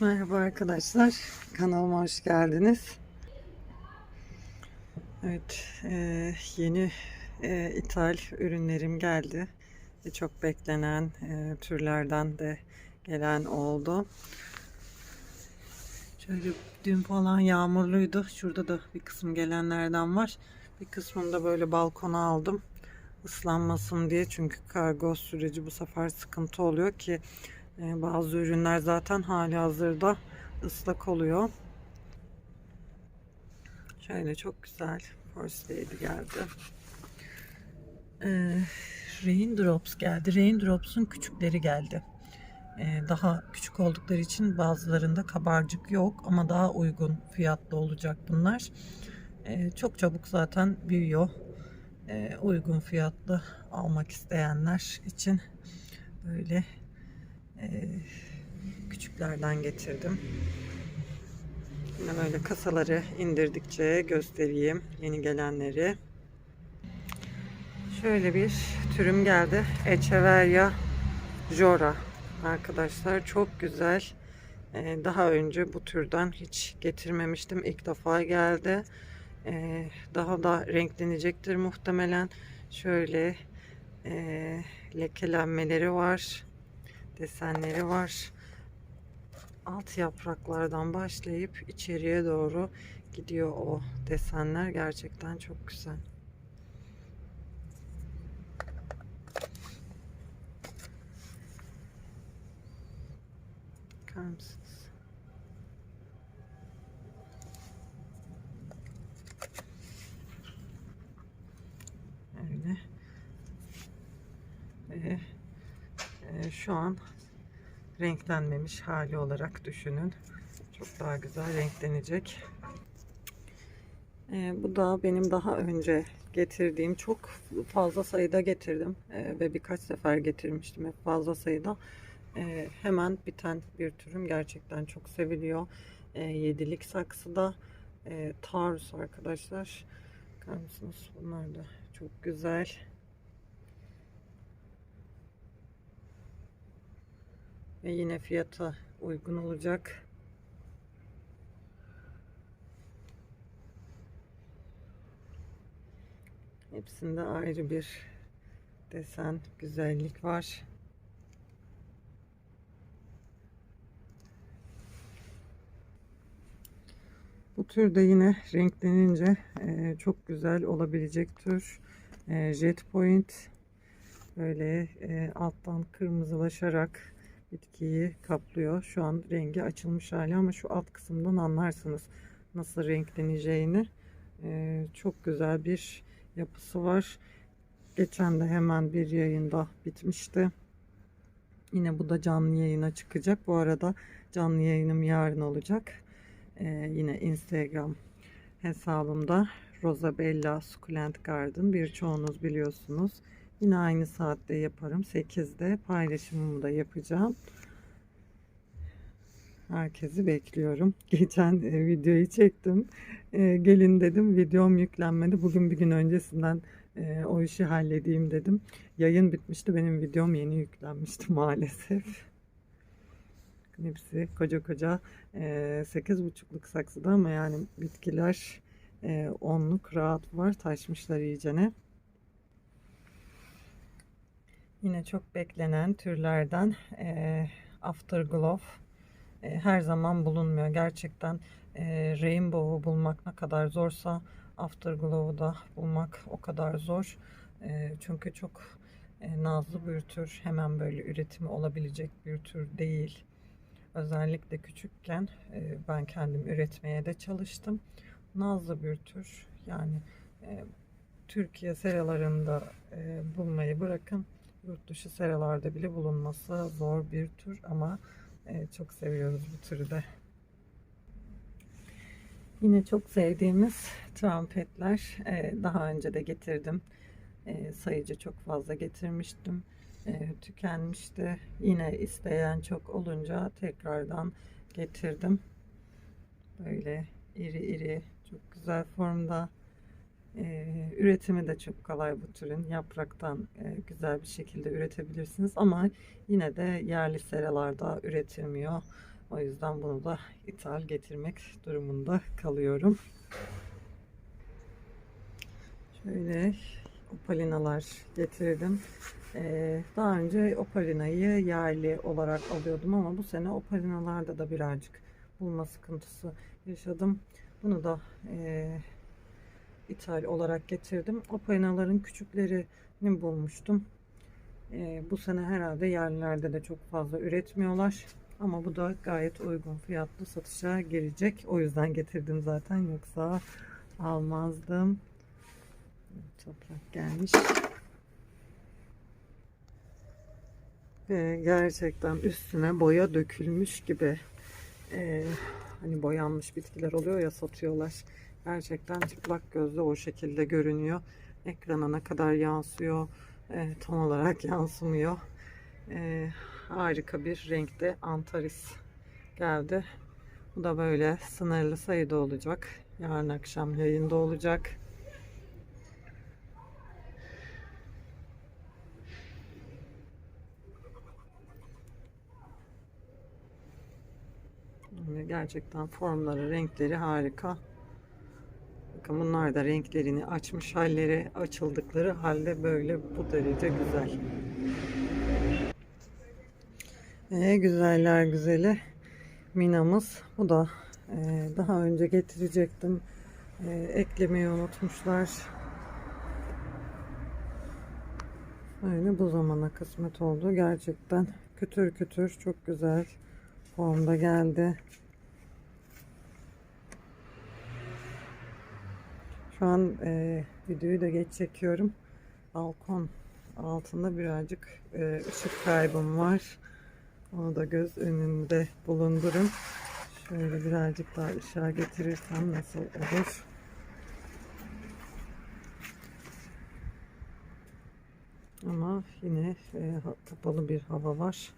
Merhaba arkadaşlar, kanalıma hoş geldiniz. Evet, e, yeni e, ithal ürünlerim geldi. Ve çok beklenen e, türlerden de gelen oldu. Şöyle dün falan yağmurluydu. Şurada da bir kısım gelenlerden var. Bir kısmını da böyle balkona aldım. Islanmasın diye çünkü kargo süreci bu sefer sıkıntı oluyor ki Bazı ürünler zaten hali hazırda ıslak oluyor. Şöyle çok güzel First geldi. Ee, Raindrops geldi. Raindrops'un küçükleri geldi. Ee, daha küçük oldukları için bazılarında kabarcık yok ama daha uygun fiyatlı olacak bunlar. Ee, çok çabuk zaten büyüyor. Ee, uygun fiyatlı almak isteyenler için böyle ee, küçüklerden getirdim. Yine böyle kasaları indirdikçe göstereyim yeni gelenleri. Şöyle bir türüm geldi. Echeveria Jora arkadaşlar çok güzel. Ee, daha önce bu türden hiç getirmemiştim. İlk defa geldi. Ee, daha da renklenecektir muhtemelen. Şöyle lekelenmeleri var desenleri var. Alt yapraklardan başlayıp içeriye doğru gidiyor o desenler. Gerçekten çok güzel. Bakar? Öyle. Ve e, şu an renklenmemiş hali olarak düşünün. Çok daha güzel renklenecek. E, bu da benim daha önce getirdiğim çok fazla sayıda getirdim e, ve birkaç sefer getirmiştim hep fazla sayıda. E, hemen biten bir türüm gerçekten çok seviliyor. E, yedilik saksıda e, Taurus arkadaşlar. Bakar mısınız? Bunlar da çok güzel. Ve yine fiyata uygun olacak. Hepsinde ayrı bir desen, güzellik var. Bu tür de yine renklenince e, çok güzel olabilecek tür. E, Jet Point böyle e, alttan kırmızılaşarak bitkiyi kaplıyor. Şu an rengi açılmış hali ama şu alt kısımdan anlarsınız nasıl renkleneceğini. Ee, çok güzel bir yapısı var. Geçen de hemen bir yayında bitmişti. Yine bu da canlı yayına çıkacak. Bu arada canlı yayınım yarın olacak. Ee, yine Instagram hesabımda Rosabella Succulent Garden birçoğunuz biliyorsunuz. Yine aynı saatte yaparım. 8'de paylaşımımı da yapacağım. Herkesi bekliyorum. Geçen e, videoyu çektim. E, gelin dedim. Videom yüklenmedi. Bugün bir gün öncesinden e, o işi halledeyim dedim. Yayın bitmişti. Benim videom yeni yüklenmişti maalesef. Hepsi koca koca e, 8,5'luk saksıda ama yani bitkiler e, onluk rahat var. Taşmışlar iyicene. Yine çok beklenen türlerden e, Afterglow e, her zaman bulunmuyor. Gerçekten e, Rainbow'u bulmak ne kadar zorsa Afterglow'u da bulmak o kadar zor. E, çünkü çok e, nazlı bir tür. Hemen böyle üretimi olabilecek bir tür değil. Özellikle küçükken e, ben kendim üretmeye de çalıştım. Nazlı bir tür. Yani e, Türkiye seralarında e, bulmayı bırakın yurt dışı seralarda bile bulunması zor bir tür ama e, çok seviyoruz bu türü de. Yine çok sevdiğimiz trompetler e, daha önce de getirdim. E, sayıca çok fazla getirmiştim. E, tükenmişti. Yine isteyen çok olunca tekrardan getirdim. Böyle iri iri çok güzel formda ee, üretimi de çok kolay bu türün. Yapraktan e, güzel bir şekilde üretebilirsiniz ama yine de yerli seralarda üretilmiyor. O yüzden bunu da ithal getirmek durumunda kalıyorum. Şöyle opalinalar getirdim. Ee, daha önce opalinayı yerli olarak alıyordum ama bu sene opalinalarda da birazcık bulma sıkıntısı yaşadım. Bunu da e, ithal olarak getirdim. Opalinaların küçüklerini bulmuştum. E, bu sene herhalde yerlilerde de çok fazla üretmiyorlar. Ama bu da gayet uygun fiyatlı satışa girecek. O yüzden getirdim zaten yoksa almazdım. Toprak gelmiş. Ve gerçekten üstüne boya dökülmüş gibi e, hani boyanmış bitkiler oluyor ya satıyorlar. Gerçekten çıplak gözle o şekilde görünüyor. Ekrana ne kadar yansıyor e, tam olarak yansımıyor. E, harika bir renkte Antaris geldi. Bu da böyle sınırlı sayıda olacak. Yarın akşam yayında olacak. Gerçekten formları, renkleri harika. Bakın bunlar da renklerini açmış halleri, açıldıkları halde böyle bu derece güzel. Ee, güzeller güzeli Minamız. Bu da e, daha önce getirecektim. E, eklemeyi unutmuşlar. Öyle bu zamana kısmet oldu. Gerçekten kütür kütür çok güzel formda geldi. Şu an e, videoyu da geç çekiyorum. Balkon altında birazcık e, ışık kaybım var. Onu da göz önünde bulundurun. Şöyle birazcık daha ışığa getirirsem nasıl olur? Ama yine e, kapalı bir hava var.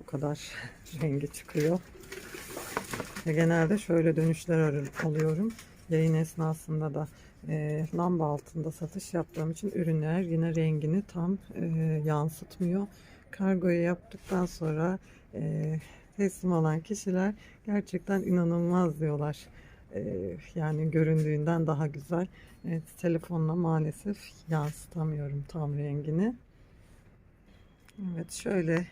Bu kadar rengi çıkıyor. Ve genelde şöyle dönüşler alıyorum. Yayın esnasında da e, lamba altında satış yaptığım için ürünler yine rengini tam e, yansıtmıyor. Kargoyu yaptıktan sonra e, teslim alan kişiler gerçekten inanılmaz diyorlar. E, yani göründüğünden daha güzel. Evet, telefonla maalesef yansıtamıyorum tam rengini. Evet şöyle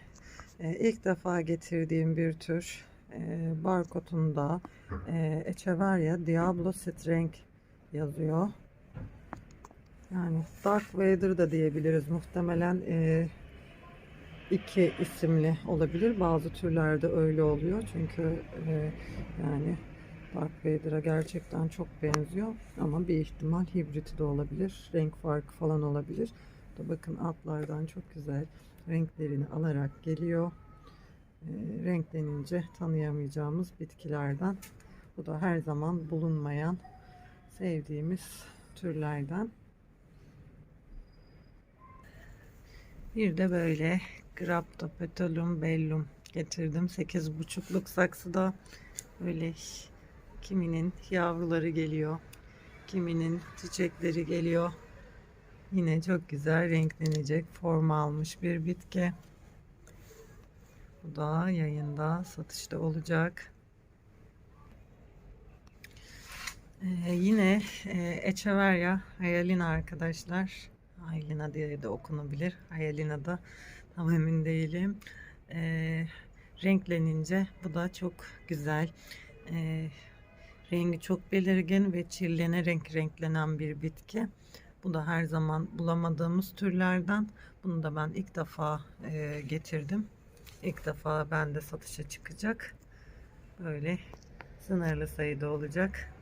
e, ilk defa getirdiğim bir tür e, barkodunda e, Echeverria Diablo Strength yazıyor. Yani Dark Vader da diyebiliriz. Muhtemelen e, iki isimli olabilir. Bazı türlerde öyle oluyor. Çünkü e, yani Dark Vader'a gerçekten çok benziyor. Ama bir ihtimal hibriti de olabilir. Renk farkı falan olabilir. Bakın altlardan çok güzel renklerini alarak geliyor. E, renklenince tanıyamayacağımız bitkilerden. Bu da her zaman bulunmayan sevdiğimiz türlerden. Bir de böyle Graptopetalum bellum getirdim. 8,5'luk saksıda böyle kiminin yavruları geliyor. Kiminin çiçekleri geliyor. Yine çok güzel renklenecek form almış bir bitki. Bu da yayında satışta olacak. Ee, yine e, Echeverria Hayalina arkadaşlar. Hayalina diye de okunabilir. Hayalina da tam emin değilim. Ee, renklenince bu da çok güzel. Ee, rengi çok belirgin ve çillenerek renklenen bir bitki. Bu da her zaman bulamadığımız türlerden. Bunu da ben ilk defa e, getirdim. İlk defa bende satışa çıkacak. Böyle sınırlı sayıda olacak.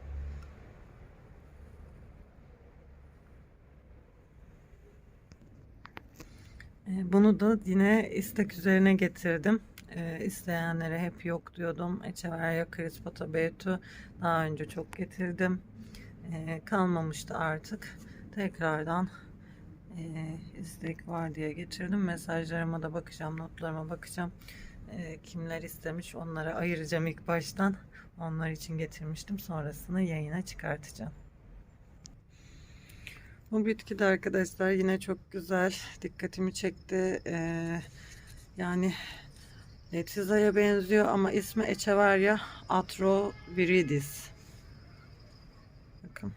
E, Bunu da yine istek üzerine getirdim. E, isteyenlere hep yok diyordum. Echeverria Crispata Betu daha önce çok getirdim. E, kalmamıştı artık. Tekrardan e, istek var diye getirdim. Mesajlarıma da bakacağım, notlarıma bakacağım. E, kimler istemiş onlara ayıracağım ilk baştan. Onlar için getirmiştim. Sonrasını yayına çıkartacağım. Bu bitki de arkadaşlar yine çok güzel. Dikkatimi çekti. Ee, yani Letiza'ya benziyor ama ismi Echeveria atroviridis. Bakın.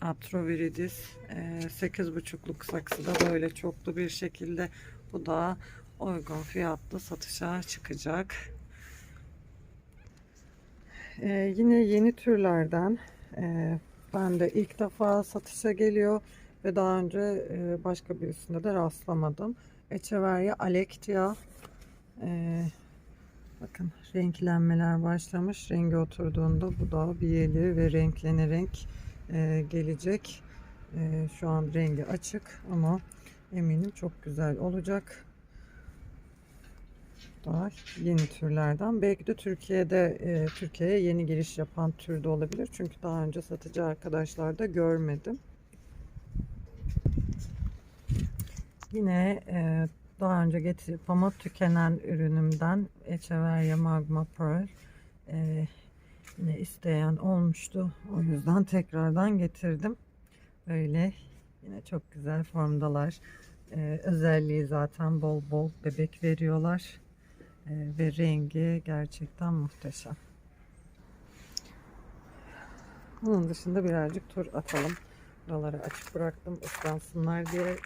Atroviridis. Ee, 8,5'luk saksıda böyle çoklu bir şekilde bu da uygun fiyatlı satışa çıkacak. Ee, yine yeni türlerden e, ben de ilk defa satışa geliyor ve daha önce e, başka birisinde de rastlamadım. Echeveria Alectia ee, bakın renklenmeler başlamış. Rengi oturduğunda bu da biyeli ve renklenerek e, gelecek. E, şu an rengi açık ama eminim çok güzel olacak. Daha yeni türlerden. Belki de Türkiye'de e, Türkiye'ye yeni giriş yapan tür de olabilir. Çünkü daha önce satıcı arkadaşlar da görmedim. Yine daha önce getirip ama tükenen ürünümden Echeveria Magma Pearl yine isteyen olmuştu. O yüzden tekrardan getirdim. Böyle yine çok güzel formdalar. E, özelliği zaten bol bol bebek veriyorlar. E, ve rengi gerçekten muhteşem. Bunun dışında birazcık tur atalım. Buraları açık bıraktım ıslansınlar diye.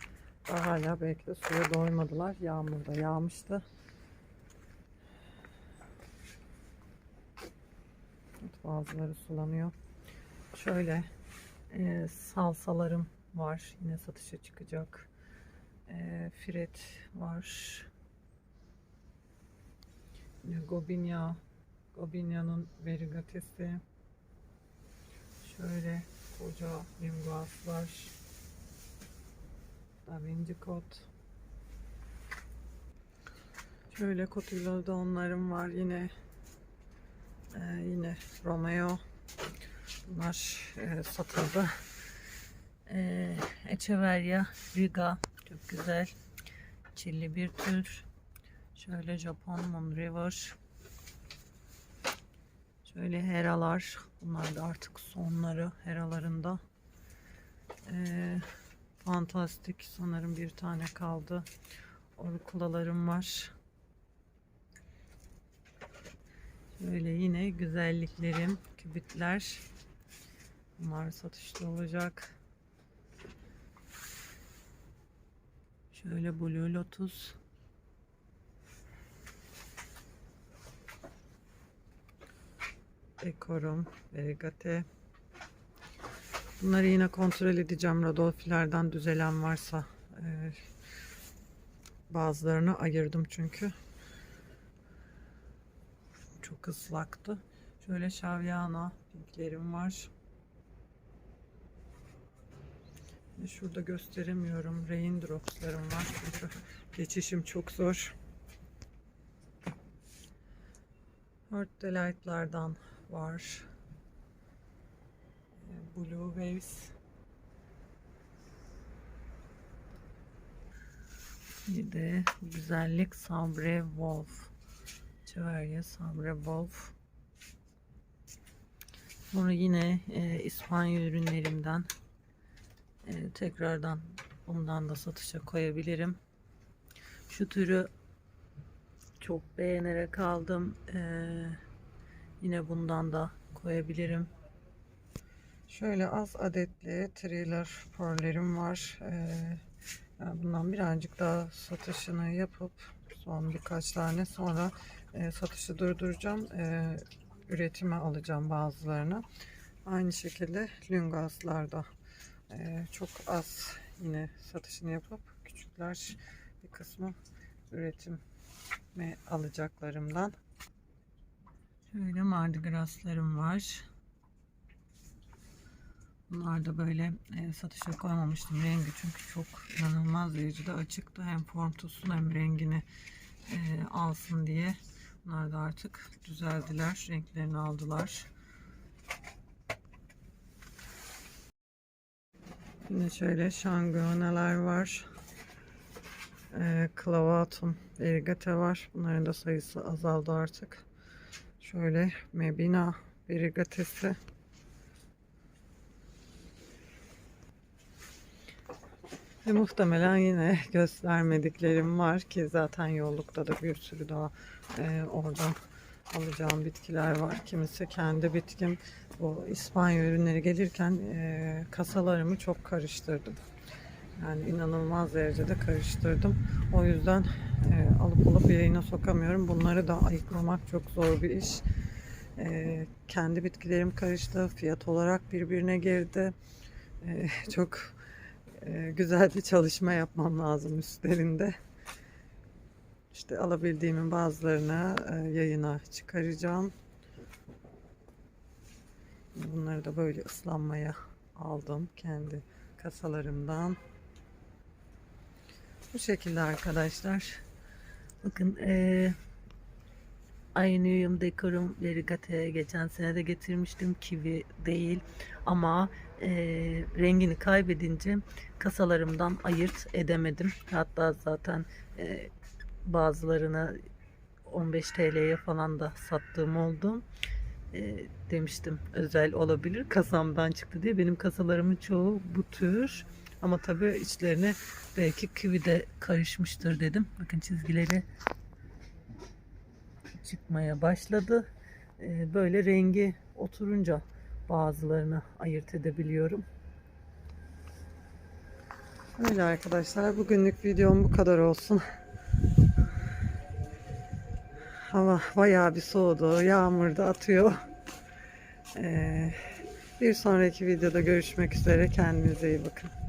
Daha hala belki de suya doymadılar. Yağmur da yağmıştı. Bazıları sulanıyor. Şöyle e, salsalarım var. Yine satışa çıkacak. E, firet var. Gobinya. Gobinya'nın verigatesi. Şöyle koca limguas var. Da Vinci kot. Şöyle kotuyla onlarım var yine. Ee, yine Romeo. Bunlar e, satıldı. Ee, Echeveria Riga çok güzel. Çilli bir tür. Şöyle Japon Moon River. Şöyle heralar. Bunlar da artık sonları heralarında. Ee, fantastik. Sanırım bir tane kaldı. Orkulalarım var. Şöyle yine güzelliklerim, kübitler. Bunlar satışta olacak. Şöyle Blue Lotus. Dekorum, Verigate. Bunları yine kontrol edeceğim. Rodolfilerden düzelen varsa. Bazılarını ayırdım çünkü. Çok ıslaktı. Şöyle şavyana pinklerim var. Şurada gösteremiyorum. Raindrops'larım var. Çünkü geçişim çok zor. Heart Delight'lardan var. Ee, Blue Waves. Bir de güzellik Sabre Wolf. Çeverya Sabre Wolf. Sonra yine e, İspanya ürünlerimden e, tekrardan bundan da satışa koyabilirim. Şu türü çok beğenerek aldım. E, yine bundan da koyabilirim. Şöyle az adetli thriller pearl'lerim var. E, yani bundan birazcık daha satışını yapıp son birkaç tane sonra e, satışı durduracağım. E, üretime alacağım bazılarını. Aynı şekilde lüngaslarda e, çok az yine satışını yapıp küçükler bir kısmı üretime alacaklarımdan. Şöyle mardigraslarım var. Bunlar da böyle e, satışa koymamıştım rengi çünkü çok inanılmaz derecede açıktı. Hem form tutsun hem rengini e, alsın diye. Bunlar da artık düzeldiler. Renklerini aldılar. Yine şöyle şangoneler var. E, Clavatum verigate var. Bunların da sayısı azaldı artık. Şöyle Mebina verigatesi. Ve muhtemelen yine göstermediklerim var ki zaten yollukta da bir sürü daha e, oradan alacağım bitkiler var. Kimisi kendi bitkim. Bu İspanya ürünleri gelirken e, kasalarımı çok karıştırdım. Yani inanılmaz derecede karıştırdım. O yüzden e, alıp alıp yayına sokamıyorum. Bunları da ayıklamak çok zor bir iş. E, kendi bitkilerim karıştı. Fiyat olarak birbirine girdi. E, çok güzel bir çalışma yapmam lazım üstlerinde. İşte alabildiğimin bazılarını e, yayına çıkaracağım. Bunları da böyle ıslanmaya aldım kendi kasalarımdan. Bu şekilde arkadaşlar. Bakın eee Aynium Decorum Variegate'ye geçen sene de getirmiştim. Kivi değil ama eee, rengini kaybedince kasalarımdan ayırt edemedim. Hatta zaten eee, bazılarını 15 TL'ye falan da sattığım oldu. Eee, demiştim özel olabilir kasamdan çıktı diye. Benim kasalarımın çoğu bu tür. Ama tabii içlerine belki kivi de karışmıştır dedim. Bakın çizgileri çıkmaya başladı. Böyle rengi oturunca bazılarını ayırt edebiliyorum. Öyle arkadaşlar. Bugünlük videom bu kadar olsun. Hava bayağı bir soğudu. Yağmur da atıyor. Ee, bir sonraki videoda görüşmek üzere. Kendinize iyi bakın.